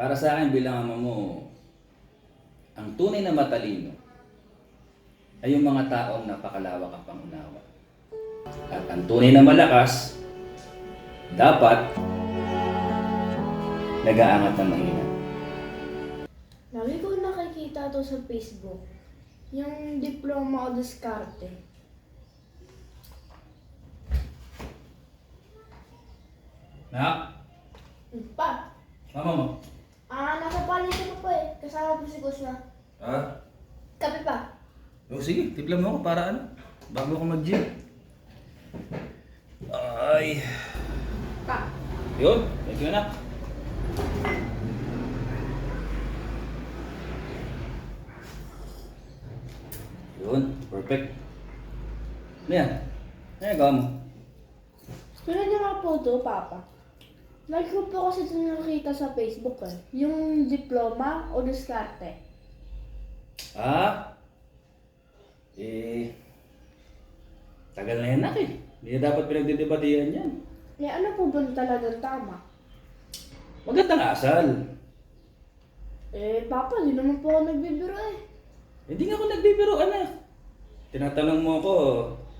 Para sa akin bilang ama mo, ang tunay na matalino ay yung mga taong napakalawak ang pangunawa. At ang tunay na malakas, dapat nag-aangat ng mahina. Lagi ko nakikita to sa Facebook. Yung diploma o diskarte. Na, Ano Pa, mama mo. Ah, nasa palito ko po eh. Kasama po si Kusma. Ah, Kape pa. oh, sige, tipla mo ako para ano, bago ako mag-gym. Ay, Pa. yun, thank you na. Yun, perfect. Ano yan? Ano yung gawa mo? Kailan niya nga po to, Papa? Like ko po kasi ito nakita sa Facebook eh. Yung diploma o diskarte. Ah? Eh, tagal na yan nak eh. Hindi na dapat pinagdidebatihan yan. Eh ano po ba talagang tama? Magandang asal. Eh, Papa, di naman po ako nagbibiro eh. Hindi nga ako nagbibiro, anak. Tinatanong mo ako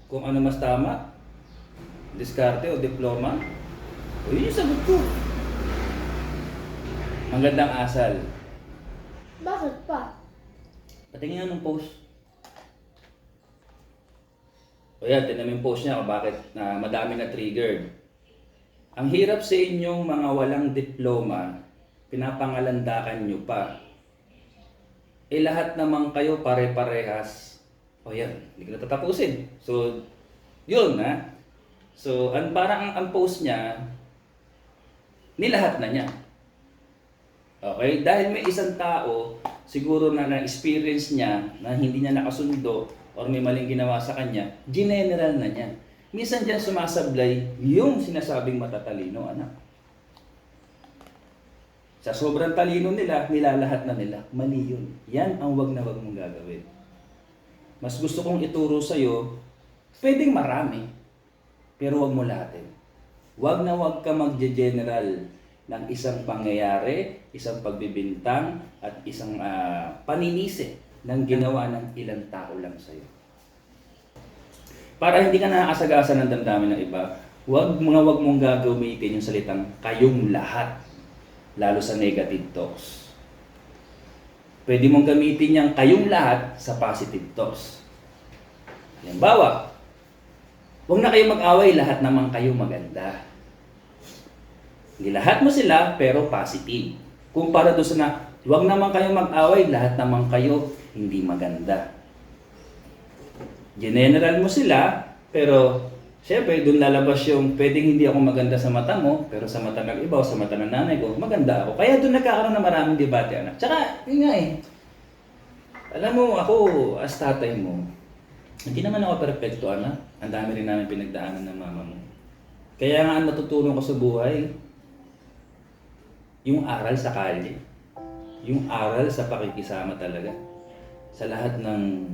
kung ano mas tama. Diskarte o diploma. Yun yung sagot ko. Magandang asal. Bakit pa? Patingin nga ng post. O yan, tinan yung post niya kung bakit na madami na triggered. Ang hirap sa inyong mga walang diploma, pinapangalandakan nyo pa. Eh lahat naman kayo pare-parehas. O yan, hindi ko natatapusin. So, yun ha. So, ang parang ang, ang post niya, nilahat na niya. Okay? Dahil may isang tao, siguro na na-experience niya na hindi niya nakasundo or may maling ginawa sa kanya, general na niya. Minsan dyan sumasablay yung sinasabing matatalino, anak. Sa sobrang talino nila, nilalahat na nila. Mali yun. Yan ang wag na wag mong gagawin. Mas gusto kong ituro sa'yo, pwedeng marami, pero wag mo lahatin. Wag na wag ka magje-general ng isang pangyayari, isang pagbibintang, at isang ah, paninisi ng ginawa ng ilang tao lang sa'yo. Para hindi ka nakakasagasa ng damdamin ng iba, wag mga wag mong gagamitin yung salitang kayong lahat, lalo sa negative talks. Pwede mong gamitin yung kayong lahat sa positive talks. Halimbawa, huwag na kayo mag-away, lahat naman kayo maganda. Nilahat mo sila pero positive. Kumpara doon sa na, huwag naman kayo mag-away, lahat naman kayo hindi maganda. General mo sila, pero syempre doon lalabas yung pwedeng hindi ako maganda sa mata mo, pero sa mata ng iba o sa mata ng nanay ko, maganda ako. Kaya doon nagkakaroon ng maraming debate, anak. Tsaka, yun nga eh, alam mo, ako as tatay mo, hindi naman ako perfecto, anak. Ang dami rin namin pinagdaanan ng mama mo. Kaya nga ang natutunan ko sa buhay, yung aral sa kalye. Yung aral sa pakikisama talaga. Sa lahat ng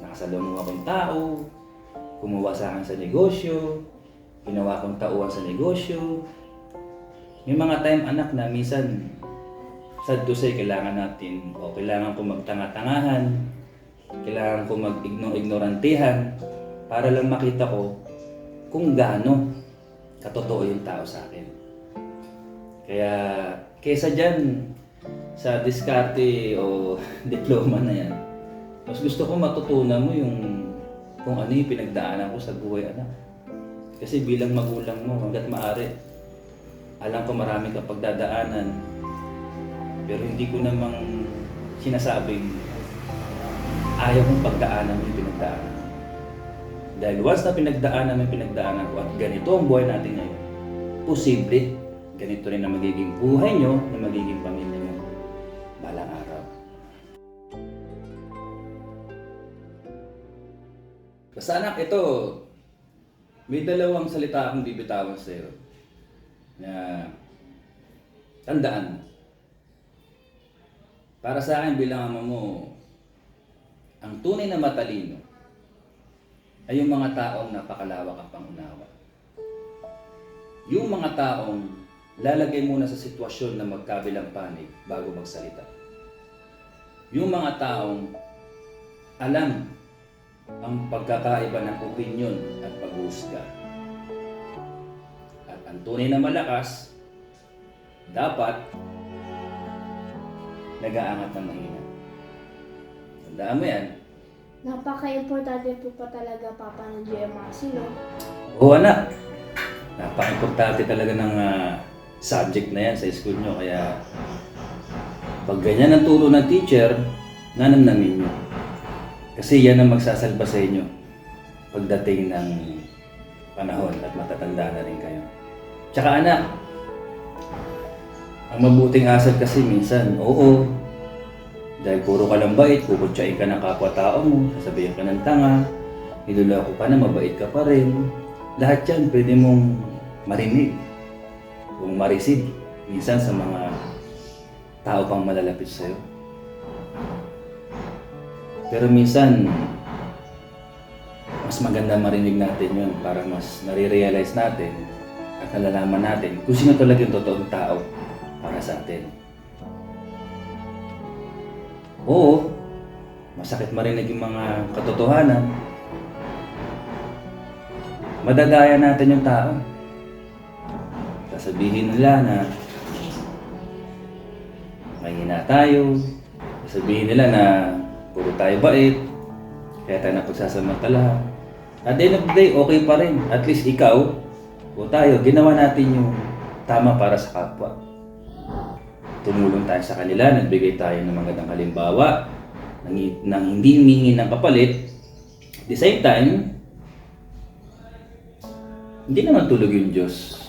nakasalungo akong tao, kumuha sa akin sa negosyo, ginawa kong tauhan sa negosyo. May mga time anak na minsan sad to say kailangan natin o kailangan ko magtanga-tangahan, kailangan ko mag-ignorantihan para lang makita ko kung gaano katotoo yung tao sa akin. Kaya kesa dyan sa diskarte o diploma na yan, mas gusto ko matutunan mo yung kung ano yung pinagdaanan ko sa buhay anak. Kasi bilang magulang mo, hanggat maaari, alam ko marami ka pagdadaanan, pero hindi ko namang sinasabing ayaw kong pagdaanan mo yung pinagdaanan. Dahil once na pinagdaanan mo yung pinagdaanan ko at ganito ang buhay natin ngayon, posible ganito rin na magiging buhay nyo, na magiging pamilya nyo balang araw. Basta anak, ito, may dalawang salita akong bibitawan sa iyo. Na tandaan. Para sa akin bilang ama mo, ang tunay na matalino ay yung mga taong napakalawak ang pangunawa. Yung mga taong lalagay muna sa sitwasyon na magkabilang panig bago magsalita. Yung mga taong alam ang pagkakaiba ng opinyon at paghuhusga. At ang tunay na malakas, dapat nag-aangat ng mahina. Tandaan mo yan. Napaka-importante po pa talaga, Papa, ng GMRC, no? Oo anak, napaka-importante talaga ng ah, subject na yan sa school nyo. Kaya pag ganyan ang turo ng teacher, nanamnamin nyo. Kasi yan ang magsasalba sa inyo pagdating ng panahon at matatanda na rin kayo. Tsaka anak, ang mabuting asal kasi minsan, oo, dahil puro ka lang bait, kukutsain ka ng kapwa-tao mo, sasabihin ka ng tanga, niloloko ka na, mabait ka pa rin. Lahat yan pwede mong marinig kung ma-receive minsan sa mga tao pang malalapit sa'yo. Pero minsan, mas maganda marinig natin yun para mas nare-realize natin at nalalaman natin kung sino talaga yung totoong tao para sa atin. Oo, masakit marinig yung mga katotohanan. Madadaya natin yung tao. Sasabihin nila na mahina tayo. Sasabihin nila na puro tayo bait. Kaya tayo napagsasamantala. At the end of the day, okay pa rin. At least ikaw o tayo, ginawa natin yung tama para sa kapwa. Tumulong tayo sa kanila, nagbigay tayo ng magandang halimbawa, nang, nang hindi humingi ng kapalit. At the same time, hindi naman tulog yung Diyos.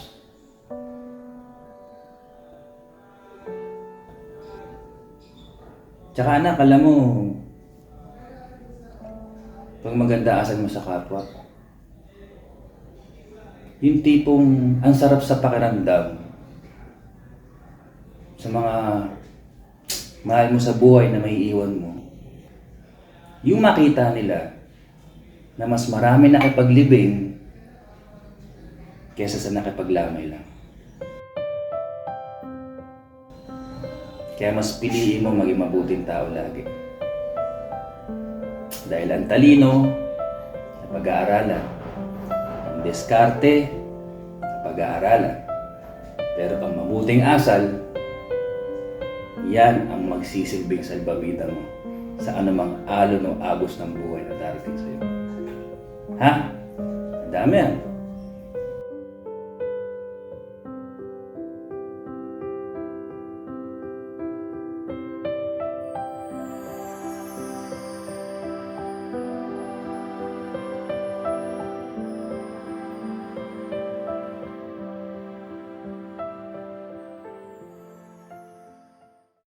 Tsaka anak, alam mo, pag maganda asal mo sa kapwa, yung tipong ang sarap sa pakiramdam sa mga mahal mo sa buhay na may iwan mo, yung makita nila na mas marami nakipaglibing kesa sa nakipaglamay lang. Kaya mas piliin mo maging mabuting tao lagi. Dahil ang talino pag-aaralan, ang diskarte pag-aaralan, pero ang mabuting asal, yan ang magsisilbing salbabida mo sa anumang alon o agos ng buhay na darating sa iyo. Ha? Ang dami yan.